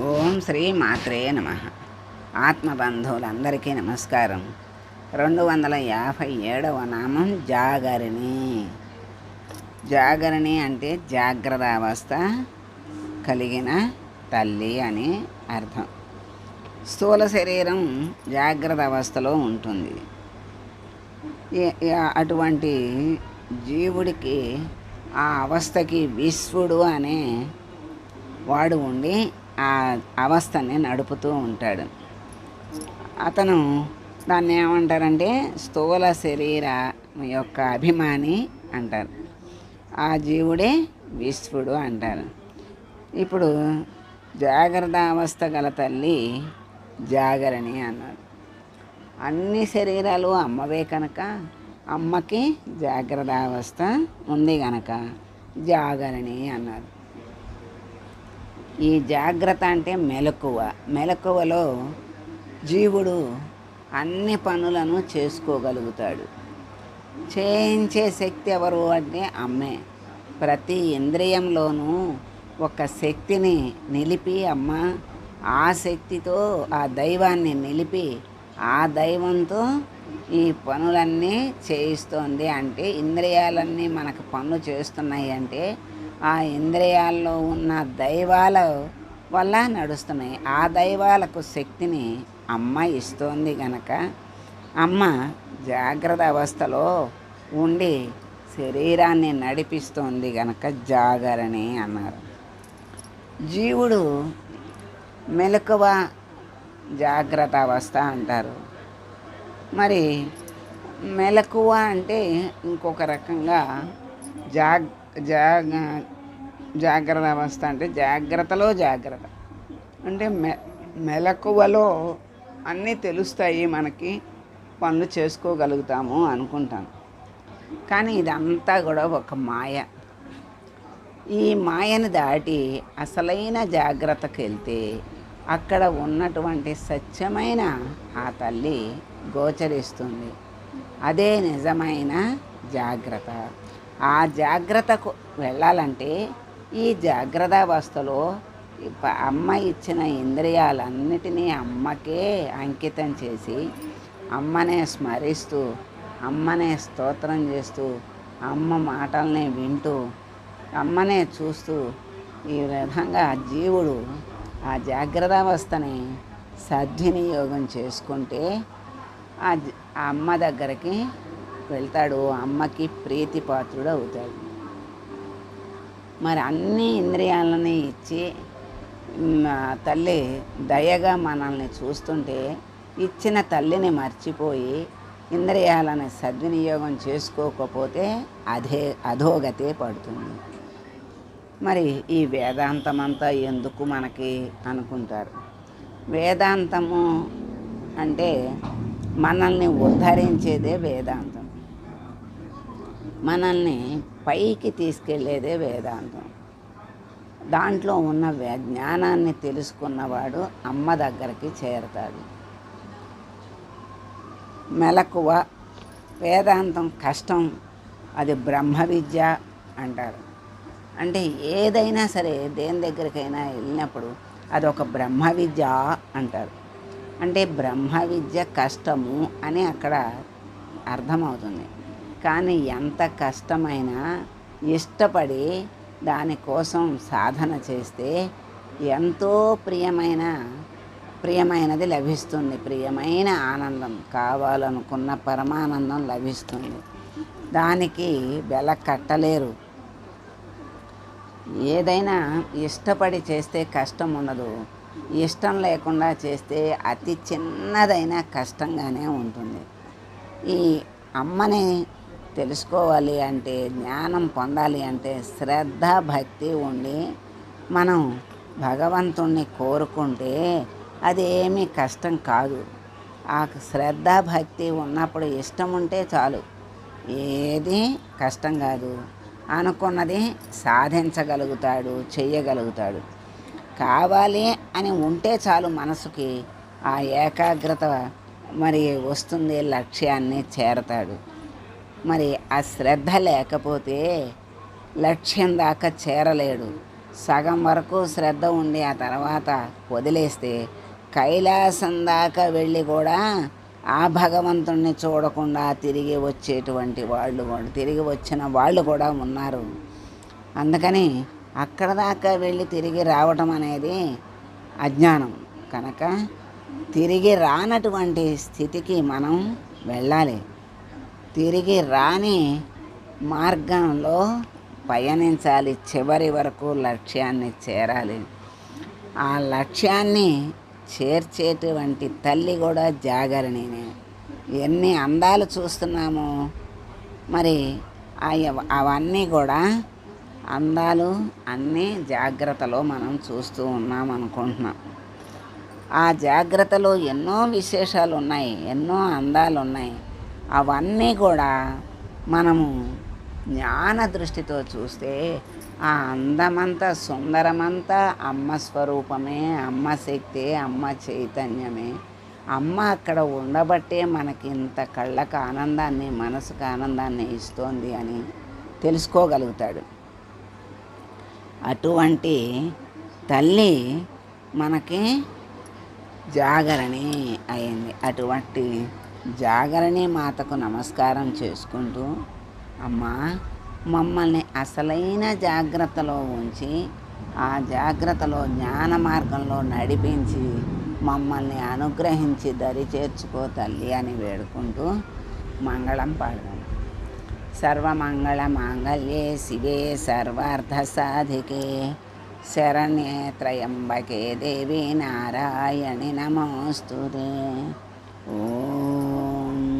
ఓం శ్రీ మాత్రే నమ. ఆత్మబంధువులందరికీ నమస్కారం. రెండు వందల యాభై ఏడవ నామం జాగరిణి. జాగరిణి అంటే జాగ్రత్త అవస్థ కలిగిన తల్లి అని అర్థం. స్థూల శరీరం జాగ్రత్త అవస్థలో ఉంటుంది అటువంటి జీవుడికి ఆ అవస్థకి విశ్వడు అనే వాడు ఉండి ఆ అవస్థని నడుపుతూ ఉంటాడు. అతను దాన్ని ఏమంటారంటే స్థూల శరీర యొక్క అభిమాని అంటారు. ఆ జీవుడే విశ్వడు అంటారు. ఇప్పుడు జాగ్రత్త అవస్థ గల తల్లి జాగరణి అన్నారు అన్ని శరీరాలు అమ్మవే కనుక అమ్మకి జాగ్రత్త అవస్థ ఉంది కనుక జాగరణి అన్నారు ఈ జాగ్రత్త అంటే మెలకువ. మెలకువలో జీవుడు అన్ని పనులను చేసుకోగలుగుతాడు. చేయించే శక్తి ఎవరు అంటే అమ్మే. ప్రతి ఇంద్రియంలోనూ ఒక శక్తిని నిలిపి అమ్మ ఆ శక్తితో ఆ దైవాన్ని నిలిపి ఆ దైవంతో ఈ పనులన్నీ చేయిస్తోంది. అంటే ఇంద్రియాలన్నీ మనకు పనులు చేస్తున్నాయి అంటే ఆ ఇంద్రియాల్లో ఉన్న దైవాల వల్ల నడుస్తున్నాయి. ఆ దైవాలకు శక్తిని అమ్మ ఇస్తోంది గనక అమ్మ జాగ్రత్త అవస్థలో ఉండి శరీరాన్ని నడిపిస్తోంది గనక జాగరణి అన్నారు. జీవుడు మెలకువ జాగ్రత్త అవస్థ అంటారు. మరి మెలకువ అంటే ఇంకొక రకంగా జాగ్ జాగ జాగ్రత్త అవస్థ అంటే జాగ్రత్తలో జాగ్రత్త. అంటే మె మెలకువలో అన్నీ తెలుస్తాయి మనకి పనులు చేసుకోగలుగుతాము అనుకుంటాను. కానీ ఇదంతా కూడా ఒక మాయ. ఈ మాయను దాటి అసలైన జాగ్రత్తకు వెళ్తే అక్కడ ఉన్నటువంటి సత్యమైన ఆ తల్లి గోచరిస్తుంది. అదే నిజమైన జాగ్రత్త. ఆ జాగ్రత్తకు వెళ్ళాలంటే ఈ జాగ్రత్త అవస్థలో అమ్మ ఇచ్చిన ఇంద్రియాలన్నిటినీ అమ్మకే అంకితం చేసి అమ్మనే స్మరిస్తూ అమ్మనే స్తోత్రం చేస్తూ అమ్మ మాటల్ని వింటూ అమ్మనే చూస్తూ ఈ విధంగా జీవుడు ఆ జాగ్రత్త అవస్థని సద్వినియోగం చేసుకుంటే ఆ అమ్మ దగ్గరికి వెళ్తాడు అమ్మకి ప్రీతిపాత్రుడు అవుతాడు. మరి అన్ని ఇంద్రియాలని ఇచ్చి తల్లి దయగా మనల్ని చూస్తుంటే ఇచ్చిన తల్లిని మర్చిపోయి ఇంద్రియాలను సద్వినియోగం చేసుకోకపోతే అదే అధోగతే పడుతుంది. మరి ఈ వేదాంతం అంతా ఎందుకు మనకి అనుకుంటారు? వేదాంతము అంటే మనల్ని ఉద్ధరించేదే వేదాంతం. మనల్ని పైకి తీసుకెళ్ళేదే వేదాంతం. దాంట్లో ఉన్న జ్ఞానాన్ని తెలుసుకున్నవాడు అమ్మ దగ్గరికి చేరతాడు. మెలకువ వేదాంతం కష్టం అది బ్రహ్మ విద్య అంటారు. అంటే ఏదైనా సరే దేని దగ్గరికైనా వెళ్ళినప్పుడు అది ఒక బ్రహ్మ విద్య అంటారు. అంటే బ్రహ్మ విద్య కష్టము అని అక్కడ అర్థమవుతుంది. కానీ ఎంత కష్టమైనా ఇష్టపడి దానికోసం సాధన చేస్తే ఎంతో ప్రియమైన ప్రియమైనది లభిస్తుంది. ప్రియమైన ఆనందం కావాలనుకున్న పరమానందం లభిస్తుంది. దానికి వెల కట్టలేరు. ఏదైనా ఇష్టపడి చేస్తే కష్టం ఉండదు. ఇష్టం లేకుండా చేస్తే అతి చిన్నదైనా కష్టంగానే ఉంటుంది. ఈ అమ్మని తెలుసుకోవాలి అంటే జ్ఞానం పొందాలి అంటే శ్రద్ధ భక్తి ఉండి మనం భగవంతుణ్ణి కోరుకుంటే అది ఏమీ కష్టం కాదు. ఆ శ్రద్ధ భక్తి ఉన్నప్పుడు ఇష్టం ఉంటే చాలు. ఏది కష్టం కాదు. అనుకున్నది సాధించగలుగుతాడు చేయగలుగుతాడు కావాలి అని ఉంటే చాలు మనసుకి ఆ ఏకాగ్రత మరి వస్తుంది లక్ష్యాన్ని చేరతాడు. మరి ఆ శ్రద్ధ లేకపోతే లక్ష్యం దాకా చేరలేడు. సగం వరకు శ్రద్ధ ఉండి ఆ తర్వాత వదిలేస్తే కైలాసం దాకా వెళ్ళి కూడా ఆ భగవంతుణ్ణి చూడకుండా తిరిగి వచ్చేటువంటి వాళ్ళు తిరిగి వచ్చిన వాళ్ళు కూడా ఉన్నారు. అందుకని అక్కడ దాకా వెళ్ళి తిరిగి రావటం అనేది అజ్ఞానం. కనుక తిరిగి రానటువంటి స్థితికి మనం వెళ్ళాలి. తిరిగి రాని మార్గంలో పయనించాలి. చివరి వరకు లక్ష్యాన్ని చేరాలి. ఆ లక్ష్యాన్ని చేర్చేటువంటి తల్లి కూడా జాగరణినే. ఎన్ని అందాలు చూస్తున్నామో? మరి అవన్నీ కూడా అందాలు అన్నీ జాగ్రత్తలో మనం చూస్తూ ఉన్నాం అనుకుంటున్నాం. ఆ జాగ్రత్తలో ఎన్నో విశేషాలు ఉన్నాయి ఎన్నో అందాలు ఉన్నాయి అవన్నీ కూడా మనము జ్ఞాన దృష్టితో చూస్తే ఆ అందమంతా సుందరమంతా అమ్మ స్వరూపమే అమ్మ శక్తి అమ్మ చైతన్యమే. అమ్మ అక్కడ ఉండబట్టే మనకి ఇంత కళ్ళకు ఆనందాన్ని మనసుకు ఆనందాన్ని ఇస్తోంది అని తెలుసుకోగలుగుతాడు. అటువంటి తల్లి మనకి జాగరణి అయింది. అటువంటి జాగరణి మాతకు నమస్కారం చేసుకుంటూ అమ్మా మమ్మల్ని అసలైన జాగ్రత్తలో ఉంచి ఆ జాగ్రత్తలో జ్ఞాన మార్గంలో నడిపించి మమ్మల్ని అనుగ్రహించి దరి చేర్చుకో తల్లి అని వేడుకుంటూ మంగళం పాడదాం. సర్వమంగళ మాంగళ్యే శివే సర్వార్థ సాధికే. శరణ్యే త్రయంబకే దేవి నారాయణి うん。